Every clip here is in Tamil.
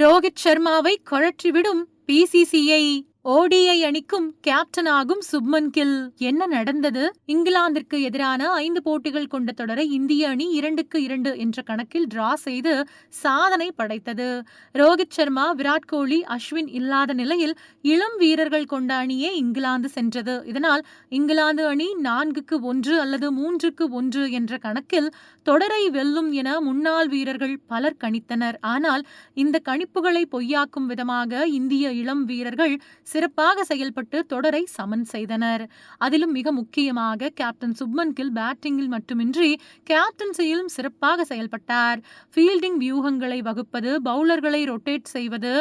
ரோஹித் சர்மாவை கழற்றிவிடும் பிசிசிஐ ஓடிஐ அணிக்கும் கேப்டனாகும் சுப்மன் கில். என்ன நடந்தது? இங்கிலாந்திற்கு எதிரான ஐந்து போட்டிகள் கொண்ட தொடரை இந்திய அணி இரண்டுக்கு இரண்டு என்ற கணக்கில் டிரா செய்து சாதனை படைத்தது. ரோஹித் சர்மா விராட் கோலி அஸ்வின் இல்லாத நிலையில் இளம் வீரர்கள் கொண்ட அணியே இங்கிலாந்து சென்றது. இதனால் இங்கிலாந்து அணி நான்குக்கு ஒன்று அல்லது மூன்றுக்கு ஒன்று என்ற கணக்கில் தொடரை வெல்லும் என முன்னாள் வீரர்கள் பலர் கணித்தனர். ஆனால் இந்த கணிப்புகளை பொய்யாக்கும் விதமாக இந்திய இளம் வீரர்கள் சிறப்பாக செயல்பட்டு தொடரை சமன் செய்தனர். அதிலும் மிக முக்கியமாக கேப்டன் சுப்மன் கில் பேட்டிங்கில் மட்டுமின்றி கேப்டன்சியிலும் சிறப்பாக செயல்பட்டார். ஃபீல்டிங் வியூகங்களை வகுப்பது பவுலர்களை ரொட்டேட் செய்வது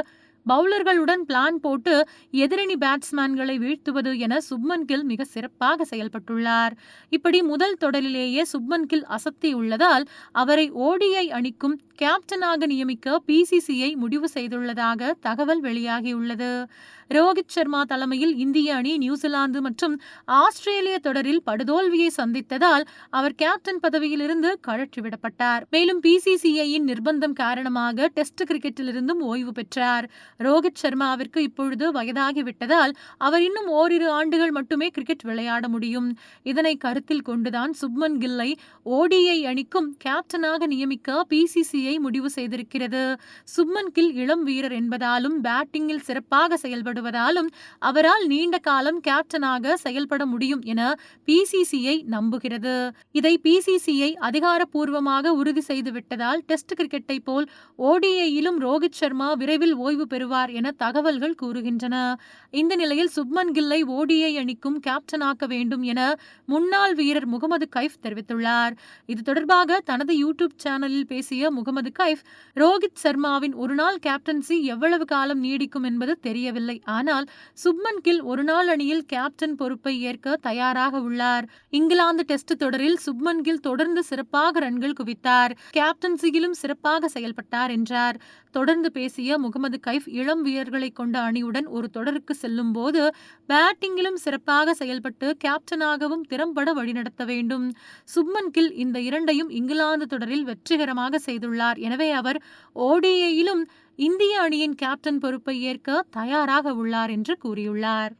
பவுலர்களுடன் பிளான் போட்டு எதிரணி பேட்ஸ்மேன்களை வீழ்த்துவது என சுப்மன் கில் மிக சிறப்பாக செயல்பட்டுள்ளார். இப்படி முதல் தொடரிலேயே சுப்மன் கில் அசத்தியுள்ளதால் அவரை ஓடிஐ அணிக்கும் கேப்டனாக நியமிக்க பிசிசிஐ முடிவு செய்துள்ளதாக தகவல் வெளியாகியுள்ளது. ரோஹித் சர்மா தலைமையில் இந்திய அணி நியூசிலாந்து மற்றும் ஆஸ்திரேலிய தொடரில் படுதோல்வியை சந்தித்ததால் அவர் கேப்டன் பதவியிலிருந்து கழற்றிவிடப்பட்டார். மேலும் பிசிசிஐயின் நிர்பந்தம் காரணமாக டெஸ்ட் கிரிக்கெட்டிலிருந்தும் ஓய்வு பெற்றார். ரோஹித் சர்மாவிற்கு இப்பொழுது வயதாகிவிட்டதால் அவர் இன்னும் ஓரிரு ஆண்டுகள் மட்டுமே கிரிக்கெட் விளையாட முடியும். இதனை கருத்தில் கொண்டுதான் சுப்மன் கில்லை ஓடிஐ அணிக்கும் கேப்டனாக நியமிக்க பிசிசிஐ முடிவு செய்திருக்கிறது. சுப்மன் கில் இளம் வீரர் என்பதாலும் பேட்டிங்கில் சிறப்பாக செயல்படும் செயல்படுவதாலும் அவரால் நீண்ட காலம் கேப்டனாக செயல்பட முடியும் என பிசிசிஐ நம்புகிறது. இதை பிசிசிஐ அதிகாரப்பூர்வமாக உறுதி செய்துவிட்டதால் டெஸ்ட் கிரிக்கெட்டை போல் ஓடிஐயிலும் ரோஹித் சர்மா விரைவில் ஓய்வு பெறுவார் என தகவல்கள் கூறுகின்றன. இந்த நிலையில் சுப்மன் கில்லை ஓடிஐ அணிக்கும் கேப்டனாக்க வேண்டும் என முன்னாள் வீரர் முகமது கைஃப் தெரிவித்துள்ளார். இது தொடர்பாக தனது யூடியூப் சேனலில் பேசிய முகமது கைஃப் ரோஹித் சர்மாவின் ஒருநாள் கேப்டன்சி எவ்வளவு காலம் நீடிக்கும் என்பது தெரியவில்லை. ஆனால் சுப்மன் கில் ஒருநாள் அணியில் கேப்டன் பொறுப்பை ஏற்க தயாராக உள்ளார். இங்கிலாந்து டெஸ்ட் தொடரில் சுப்மன் கில் தொடர்ந்து சிறப்பாக ரன்கள் குவித்தார். கேப்டன்சியிலும் சிறப்பாக செயல்பட்டார் என்றார். தொடர்ந்து பேசிய முகமது கைஃப் இளம் வீரர்களை கொண்ட அணியுடன் ஒரு தொடருக்கு செல்லும் போது பேட்டிங்கிலும் சிறப்பாக செயல்பட்டு கேப்டனாகவும் திறம்பட வழிநடத்த வேண்டும். சுப்மன் கில் இந்த இரண்டையும் இங்கிலாந்து தொடரில் வெற்றிகரமாக செய்துள்ளார். எனவே அவர் ஓடிஐயிலும் இந்திய அணியின் கேப்டன் பொறுப்பை ஏற்க தயாராக உள்ளார் என்று கூறியுள்ளார்.